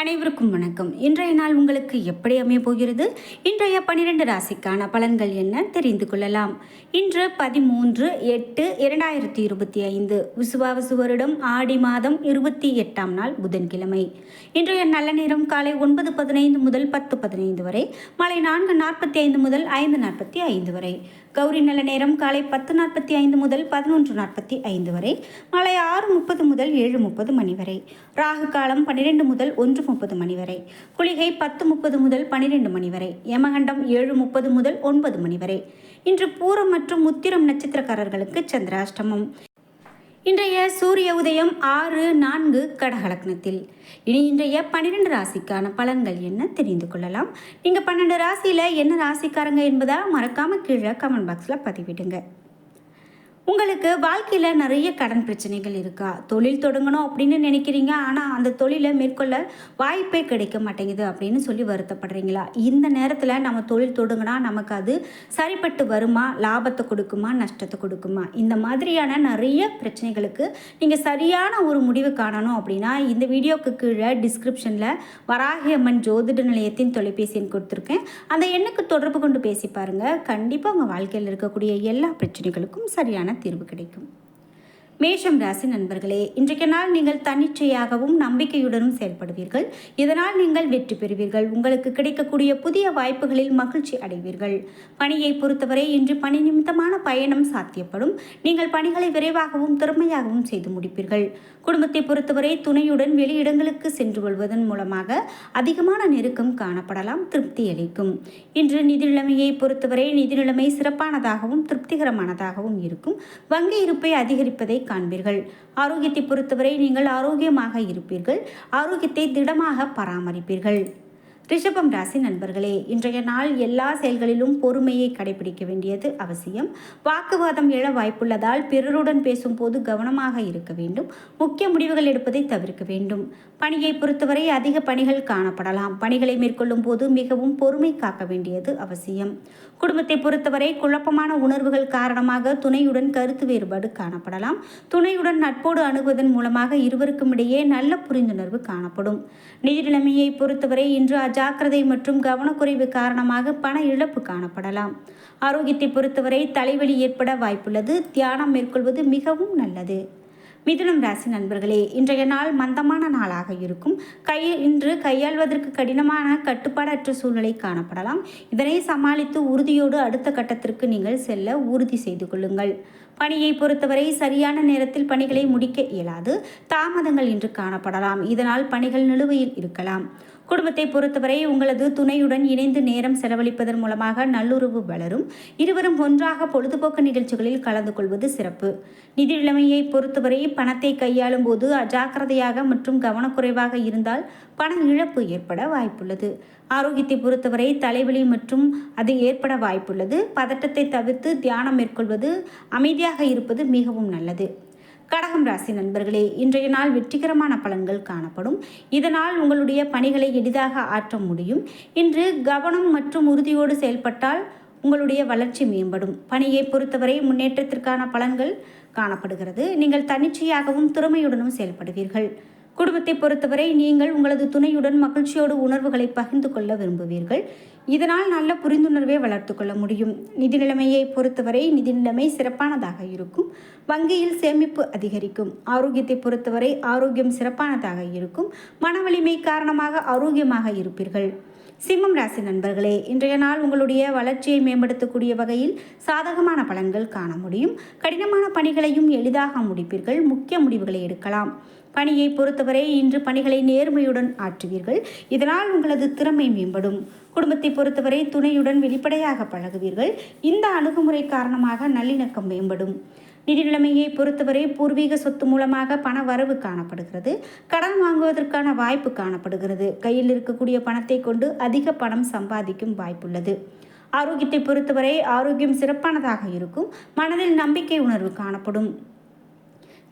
அனைவருக்கும் வணக்கம். இன்றைய நாள் உங்களுக்கு எப்படி அமைய போகிறது? இன்றைய பனிரெண்டு ராசிக்கான பலன்கள் என்ன? தெரிந்து கொள்ளலாம். இன்று பதிமூன்று எட்டு இரண்டாயிரத்தி இருபத்தி ஐந்து. விசுவாவசு வருடம் ஆடி மாதம் இருபத்தி எட்டாம் நாள் புதன்கிழமை. இன்றைய நல்ல நேரம் காலை ஒன்பது பதினைந்து முதல் பத்து பதினைந்து வரை மாலை நான்கு நாற்பத்தி ஐந்து முதல் ஐந்து நாற்பத்தி ஐந்து வரை. கௌரி நல்ல நேரம் காலை பத்து நாற்பத்தி ஐந்து முதல் பதினொன்று நாற்பத்தி ஐந்து வரை மாலை ஆறு முப்பது முதல் ஏழு முப்பது மணி வரை ராகு காலம் பன்னிரெண்டு முதல் ஒன்று முப்பது மணி வரை குளிகை பத்து முப்பது முதல் பன்னிரெண்டு மணி வரை யமகண்டம் ஏழு முப்பது முதல் ஒன்பது மணி வரை. இன்று பூரம் மற்றும் உத்திரம் நட்சத்திரக்காரர்களுக்கு சந்திராஷ்டமம். இன்றைய சூரிய உதயம் ஆறு நான்கு கடகலக்னத்தில். இனி இன்றைய பன்னிரெண்டு ராசிக்கான பலன்கள் என்ன தெரிந்து கொள்ளலாம். நீங்கள் பன்னெண்டு ராசியில் என்ன ராசிக்காரங்க என்பதா மறக்காமல் கீழே கமெண்ட் பாக்ஸில் பதிவிடுங்க. உங்களுக்கு வாழ்க்கையில் நிறைய கடன் பிரச்சனைகள் இருக்கா? தொழில் தொடங்கணும் அப்படின்னு நினைக்கிறீங்க. ஆனால் அந்த தொழிலை மேற்கொள்ள வாய்ப்பே கிடைக்க மாட்டேங்குது அப்படின்னு சொல்லி வருத்தப்படுறீங்களா? இந்த நேரத்தில் நம்ம தொழில் தொடங்கினா நமக்கு அது சரிப்பட்டு வருமா? லாபத்தை கொடுக்குமா? நஷ்டத்தை கொடுக்குமா? இந்த மாதிரியான நிறைய பிரச்சனைகளுக்கு நீங்கள் சரியான ஒரு முடிவு காணணும் அப்படின்னா இந்த வீடியோக்கு கீழே டிஸ்கிரிப்ஷனில் வராகி அம்மன் ஜோதிட நிலையத்தின் தொலைபேசி எண் கொடுத்துருக்கேன். அந்த எண்ணுக்கு தொடர்பு கொண்டு பேசி பாருங்கள் கண்டிப்பாக உங்கள் வாழ்க்கையில் இருக்கக்கூடிய எல்லா பிரச்சனைகளுக்கும் சரியான தீர்வு கிடைக்கும். மேஷம் ராசி நண்பர்களே இன்றைக்கு நாள் நீங்கள் தன்னிச்சையாகவும் நம்பிக்கையுடனும் செயல்படுவீர்கள். இதனால் நீங்கள் வெற்றி பெறுவீர்கள். உங்களுக்கு கிடைக்கக்கூடிய புதிய வாய்ப்புகளில் மகிழ்ச்சி அடைவீர்கள். பணியை பொறுத்தவரை இன்று பணி நிமித்தமான பயணம் சாத்தியப்படும். நீங்கள் பணிகளை விரைவாகவும் திறமையாகவும் செய்து முடிப்பீர்கள். குடும்பத்தை பொறுத்தவரை துணையுடன் வெளியிடங்களுக்கு சென்று கொள்வதன் மூலமாக அதிகமான நெருக்கம் காணப்படலாம் திருப்தி அளிக்கும். இன்று நிதி நிலைமையை பொறுத்தவரை நிதி நிலைமை சிறப்பானதாகவும் திருப்திகரமானதாகவும் இருக்கும். வங்கி இருப்பை அதிகரிப்பதை காண்பீர்கள். ஆரோக்கியத்தை பொறுத்தவரை நீங்கள் ஆரோக்கியமாக இருப்பீர்கள். ஆரோக்கியத்தை திடமாக பராமரிப்பீர்கள். ரிஷபம் ராசி நண்பர்களே இன்றைய நாள் எல்லா செயல்களிலும் பொறுமையை கடைபிடிக்க வேண்டியது அவசியம். வாக்குவாதம் எழ வாய்ப்புள்ளதால் பிறருடன் பேசும்போது கவனமாக இருக்க வேண்டும். முக்கிய முடிவுகள் எடுப்பதை தவிர்க்க வேண்டும். பணியை பொறுத்தவரை அதிக பணிகள் காணப்படலாம். பணிகளை மேற்கொள்ளும் போது மிகவும் பொறுமை காக்க வேண்டியது அவசியம். குடும்பத்தை பொறுத்தவரை குழப்பமான உணர்வுகள் காரணமாக துணையுடன் கருத்து வேறுபாடு காணப்படலாம். துணையுடன் நட்போடு அணுகுவதன் மூலமாக இருவருக்கும் இடையே நல்ல புரிந்துணர்வு காணப்படும். நிதி நிலைமையை பொறுத்தவரை இன்று அஜாக்கிரதை மற்றும் கவனக்குறைவு காரணமாக பண இழப்பு காணப்படலாம். ஆரோக்கியத்தை பொறுத்தவரை தலைவலி ஏற்பட வாய்ப்புள்ளது. தியானம் மேற்கொள்வது மிகவும் நல்லது. மிதுனம் ராசி நண்பர்களே இன்றைய நாள் மந்தமான நாளாக இருக்கும். கை இன்று கையாள்வதற்கு கடினமான கட்டுப்பாடற்ற சூழ்நிலை காணப்படலாம். இதனை சமாளித்து உறுதியோடு அடுத்த கட்டத்திற்கு நீங்கள் செல்ல உறுதி செய்து கொள்ளுங்கள். பணியை பொறுத்தவரை சரியான நேரத்தில் பணிகளை முடிக்க இயலாது. தாமதங்கள் இன்று காணப்படலாம். இதனால் பணிகள் நிலுவையில் இருக்கலாம். குடும்பத்தை பொறுத்தவரை உங்களது துணையுடன் இணைந்து நேரம் செலவழிப்பதன் மூலமாக நல்லுறவு வளரும். இருவரும் ஒன்றாக பொழுதுபோக்கு நிகழ்ச்சிகளில் கலந்து கொள்வது சிறப்பு. நிதி நிலைமையை பொறுத்தவரை பணத்தை கையாளும் போது அஜாக்கிரதையாக மற்றும் கவனக்குறைவாக இருந்தால் பண இழப்பு ஏற்பட வாய்ப்புள்ளது. ஆரோக்கியத்தை பொறுத்தவரை தலைவலி மற்றும் அது ஏற்பட வாய்ப்புள்ளது. பதட்டத்தை தவிர்த்து தியானம் மேற்கொள்வது அமைதியாக இருப்பது மிகவும் நல்லது. கடகம் ராசி நண்பர்களே இன்றைய நாள் வெற்றிகரமான பலன்கள் காணப்படும். இதனால் உங்களுடைய பணிகளை எளிதாக ஆற்ற முடியும். இன்று கவனம் மற்றும் உறுதியோடு செயல்பட்டால் உங்களுடைய வளர்ச்சி மேம்படும். பணியை பொறுத்தவரை முன்னேற்றத்திற்கான பலன்கள் காணப்படுகிறது. நீங்கள் தன்னிச்சையாகவும் திறமையுடனும் செயல்படுவீர்கள். குடும்பத்தை பொறுத்தவரை நீங்கள் உங்களது துணையுடன் மகிழ்ச்சியோடு உணர்வுகளை பகிர்ந்து கொள்ள விரும்புவீர்கள். இதனால் நல்ல புரிந்துணர்வை வளர்த்து கொள்ள முடியும். நிதி நிலைமையை பொறுத்தவரை நிதி நிலைமை சிறப்பானதாக இருக்கும். வங்கியில் சேமிப்பு அதிகரிக்கும். ஆரோக்கியத்தை பொறுத்தவரை ஆரோக்கியம் சிறப்பானதாக இருக்கும். மன வலிமை காரணமாக ஆரோக்கியமாக இருப்பீர்கள். சிம்மம் ராசி நண்பர்களே இன்றைய நாள் உங்களுடைய வளர்ச்சியை மேம்படுத்தக்கூடிய வகையில் சாதகமான பலன்கள் காண முடியும். கடினமான பணிகளையும் எளிதாக முடிப்பீர்கள். முக்கிய முடிவுகளை எடுக்கலாம். பணியை பொறுத்தவரை இன்று பணிகளை நேர்மையுடன் ஆற்றுவீர்கள். இதனால் உங்களது திறமை மேம்படும். குடும்பத்தை பொறுத்தவரை துணையுடன் வெளிப்படையாக பழகுவீர்கள். இந்த அணுகுமுறை காரணமாக நல்லிணக்கம் மேம்படும். நிதி நிலைமையை பொறுத்தவரை பூர்வீக சொத்து மூலமாக பண வரவு காணப்படுகிறது. கடன் வாங்குவதற்கான வாய்ப்பு காணப்படுகிறது. கையில் இருக்கக்கூடிய பணத்தை கொண்டு அதிக பணம் சம்பாதிக்கும் வாய்ப்புள்ளது. ஆரோக்கியத்தை பொறுத்தவரை ஆரோக்கியம் சிறப்பானதாக இருக்கும். மனதில் நம்பிக்கை உணர்வு காணப்படும்.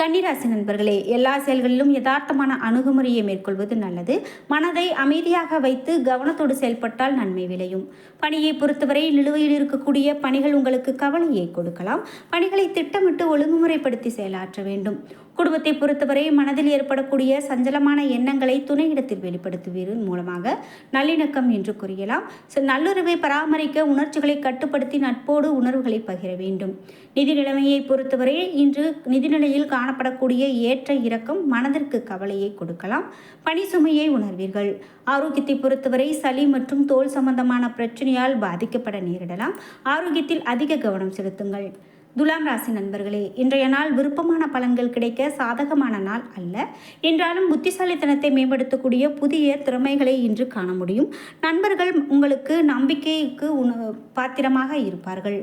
கன்னிராசி நண்பர்களே எல்லா செயல்களிலும் யதார்த்தமான அணுகுமுறையை மேற்கொள்வது நல்லது. மனதை அமைதியாக வைத்து கவனத்தோடு செயல்பட்டால் நன்மை விளையும். பணியை பொறுத்தவரை நிலுவையில் இருக்கக்கூடிய பணிகள் உங்களுக்கு கவலையை கொடுக்கலாம். பணிகளை திட்டமிட்டு ஒழுங்குமுறைப்படுத்தி செயலாற்ற வேண்டும். குடும்பத்தை பொறுத்தவரை மனதில் ஏற்படக்கூடிய சஞ்சலமான எண்ணங்களை துணையிடத்தில் வெளிப்படுத்துவதன் மூலமாக நல்லிணக்கம் என்று கூறியலாம் ச- நல்லுறவை பராமரிக்க உணர்ச்சிகளை கட்டுப்படுத்தி நட்போடு உணர்வுகளை பகிர வேண்டும். நிதி நிலைமையை பொறுத்தவரை இன்று நிதிநிலையில் காணப்படக்கூடிய ஏற்ற இறக்கம் மனதிற்கு கவலையை கொடுக்கலாம். பணி சுமையை உணர்வீர்கள். ஆரோக்கியத்தை பொறுத்தவரை சளி மற்றும் தோல் சம்பந்தமான பிரச்சனையால் பாதிக்கப்பட நேரிடலாம். ஆரோக்கியத்தில் அதிக கவனம் செலுத்துங்கள். துலாம் ராசி நண்பர்களே இன்றைய நாள் விருப்பமான பலன்கள் கிடைக்க சாதகமான நாள் அல்ல. என்றாலும் புத்திசாலித்தனத்தை மேம்படுத்தக்கூடிய புதிய திறமைகளை இன்று காண முடியும். நண்பர்கள் உங்களுக்கு நம்பிக்கைக்கு உண பாத்திரமாக இருப்பார்கள்.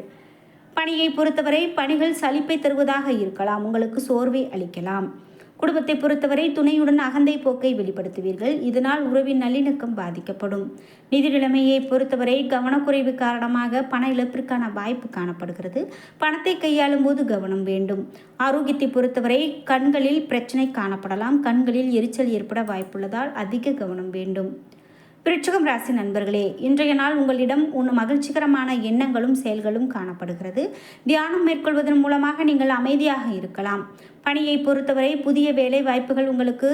பணியை பொறுத்தவரை பணிகள் சலிப்பை தருவதாக இருக்கலாம் உங்களுக்கு சோர்வை அளிக்கலாம். குடும்பத்தை பொறுத்தவரை துணையுடன் அகந்தை போக்கை வெளிப்படுத்துவீர்கள். இதனால் உறவின் நல்லிணக்கம் பாதிக்கப்படும். நிதி நிலைமையை பொறுத்தவரை கவனக்குறைவு காரணமாக பண இழப்பிற்கான வாய்ப்பு காணப்படுகிறது. பணத்தை கையாளும் போது கவனம் வேண்டும். ஆரோக்கியத்தை பொறுத்தவரை கண்களில் பிரச்சனை காணப்படலாம். கண்களில் எரிச்சல் ஏற்பட வாய்ப்புள்ளதால் அதிக கவனம் வேண்டும். விருட்சகம் ராசி நண்பர்களே இன்றைய நாள் உங்களிடம் உன் மகிழ்ச்சிகரமான எண்ணங்களும் செயல்களும் காணப்படுகிறது. தியானம் மேற்கொள்வதன் மூலமாக நீங்கள் அமைதியாக இருக்கலாம். பணியை பொறுத்தவரை புதிய வேலை வாய்ப்புகள் உங்களுக்கு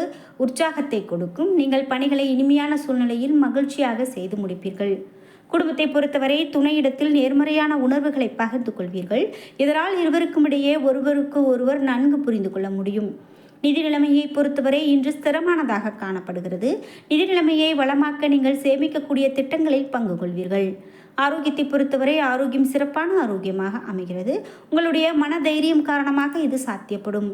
உற்சாகத்தை கொடுக்கும். நீங்கள் பணிகளை இனிமையான சூழ்நிலையில் மகிழ்ச்சியாக செய்து முடிப்பீர்கள். குடும்பத்தை பொறுத்தவரை துணையிடத்தில் நேர்மறையான உணர்வுகளை பகிர்ந்து கொள்வீர்கள். இதனால் இருவருக்கும் இடையே ஒருவருக்கு ஒருவர் நன்கு புரிந்து கொள்ள முடியும். நிதி நிலைமையை பொறுத்தவரை இன்று ஸ்திரமானதாக காணப்படுகிறது. நிதி நிலைமையை வளமாக்க நீங்கள் சேமிக்கக்கூடிய திட்டங்களில் பங்கு கொள்வீர்கள் ஆரோக்கியத்தை பொறுத்தவரை ஆரோக்கியம் சிறப்பான ஆரோக்கியமாக அமைகிறது. உங்களுடைய மன தைரியம் காரணமாக இது சாத்தியப்படும்.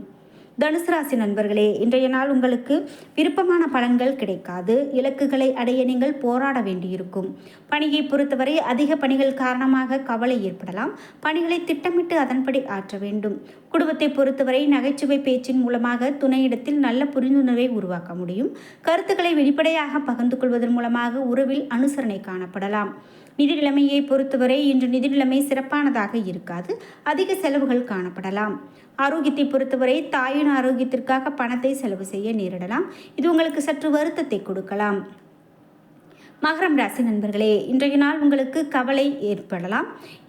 தனுசு ராசி நண்பர்களே இன்றைய நாள் உங்களுக்கு விருப்பமான பலன்கள் கிடைக்காது. இலக்குகளை அடைய நீங்கள் போராட வேண்டியிருக்கும். பணியை பொறுத்தவரை அதிக பணிகள் காரணமாக கவலை ஏற்படலாம். பணிகளை திட்டமிட்டு அதன்படி ஆற்ற வேண்டும். குடும்பத்தை பொறுத்தவரை நகைச்சுவை பேச்சின் மூலமாக துணையிடத்தில் நல்ல புரிந்துணர்வை உருவாக்க முடியும். கருத்துக்களை வெளிப்படையாக பகிர்ந்து கொள்வதன் மூலமாக உறவில் அனுசரணை காணப்படலாம். நிதி நிலைமையை பொறுத்தவரை இன்று நிதி நிலைமை சிறப்பானதாக இருக்காது. அதிக செலவுகள் காணப்படலாம். ஆரோக்கியத்தை பொறுத்தவரை தாயின் ஆரோக்கியத்திற்காக பணத்தை செலவு செய்ய நேரிடலாம். இது உங்களுக்கு சற்று வருத்தத்தை கொடுக்கலாம். மகரம் ராசி நண்பர்களே இன்றைய நாள் உங்களுக்கு கவலை ஏற்படலாம்.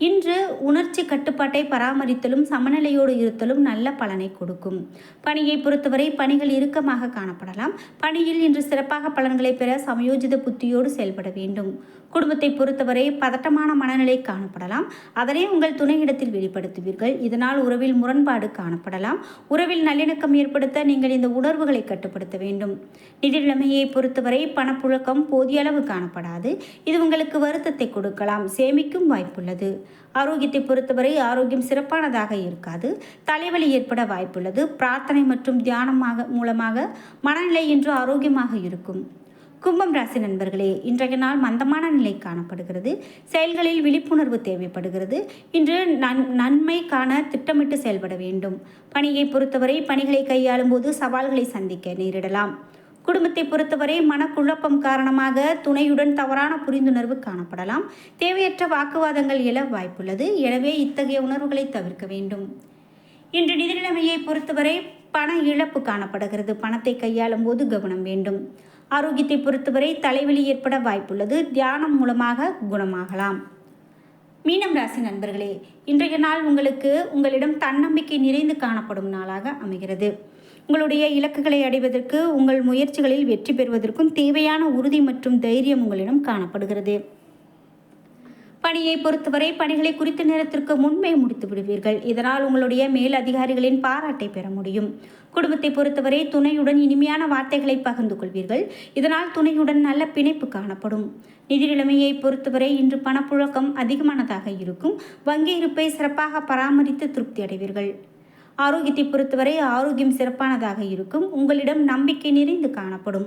இன்று உணர்ச்சி கட்டுப்பாட்டை பராமரித்தலும் சமநிலையோடு இருத்தலும் நல்ல பலனை கொடுக்கும். பணியை பொறுத்தவரை பணிகள் இறுக்கமாக காணப்படலாம். பணியில் இன்று சிறப்பாக பலன்களை பெற சமயோஜித புத்தியோடு செயல்பட வேண்டும். குடும்பத்தை பொறுத்தவரை பதட்டமான மனநிலை காணப்படலாம். அதனை உங்கள் துணையிடத்தில் வெளிப்படுத்துவீர்கள். இதனால் உறவில் முரண்பாடு காணப்படலாம். உறவில் நல்லிணக்கம் ஏற்படுத்த நீங்கள் இந்த உணர்வுகளை கட்டுப்படுத்த வேண்டும். நிதி நிலைமையை பொறுத்தவரை பணப்புழக்கம் போதிய அளவு காணப்படாது. இது உங்களுக்கு வருத்தத்தை கொடுக்கலாம். சேமிக்கும் வாய்ப்புள்ளது. ஆரோக்கியத்தை பொறுத்தவரை ஆரோக்கியம் சிறப்பானதாக இருக்காது. தலைவலி ஏற்பட வாய்ப்புள்ளது. பிரார்த்தனை மற்றும் தியானமாக மூலமாக மனநிலை இன்று ஆரோக்கியமாக இருக்கும். கும்பம் ராசி நண்பர்களே இன்றைய நாள் மந்தமான நிலை காணப்படுகிறது. செயல்களில் விழிப்புணர்வு தேவைப்படுகிறது. இன்று நன் நன்மை காண திட்டமிட்டு செயல்பட வேண்டும். பணியை பொறுத்தவரை பணிகளை கையாளும் போது சவால்களை சந்திக்க நேரிடலாம். குடும்பத்தை பொறுத்தவரை மனக்குழப்பம் காரணமாக துணையுடன் தவறான புரிந்துணர்வு காணப்படலாம். தேவையற்ற வாக்குவாதங்கள் எழ வாய்ப்புள்ளது. எனவே இத்தகைய உணர்வுகளை தவிர்க்க வேண்டும். இன்று நிதி நிலைமையை பொறுத்தவரை பண இழப்பு காணப்படுகிறது. பணத்தை கையாளும் போது கவனம் வேண்டும். ஆரோக்கியத்தை பொறுத்தவரை தலைவலி ஏற்பட வாய்ப்புள்ளது. தியானம் மூலமாக குணமாகலாம். மீனம் ராசி நண்பர்களே இன்றைய நாள் உங்களுக்கு உங்களிடம் தன்னம்பிக்கை நிறைந்து காணப்படும் நாளாக அமைகிறது. உங்களுடைய இலக்குகளை அடைவதற்கு உங்கள் முயற்சிகளில் வெற்றி பெறுவதற்கும் தேவையான உறுதி மற்றும் தைரியம் உங்களிடம் காணப்படுகிறது. பணியை பொறுத்தவரை பணிகளை குறித்த நேரத்திற்கு முன்பே முடித்து விடுவீர்கள். இதனால் உங்களுடைய மேல் அதிகாரிகளின் பாராட்டை பெற முடியும். குடும்பத்தை பொறுத்தவரை துணையுடன் இனிமையான வார்த்தைகளை பகிர்ந்து கொள்வீர்கள். இதனால் துணையுடன் நல்ல பிணைப்பு காணப்படும். நிதி நிலைமையை பொறுத்தவரை இன்று பணப்புழக்கம் அதிகமானதாக இருக்கும். வங்கி இருப்பை சிறப்பாக பராமரித்து திருப்தி அடைவீர்கள். ஆரோக்கியத்தை பொறுத்தவரை ஆரோக்கியம் சிறப்பானதாக இருக்கும். உங்களிடம் நம்பிக்கை நிறைந்து காணப்படும்.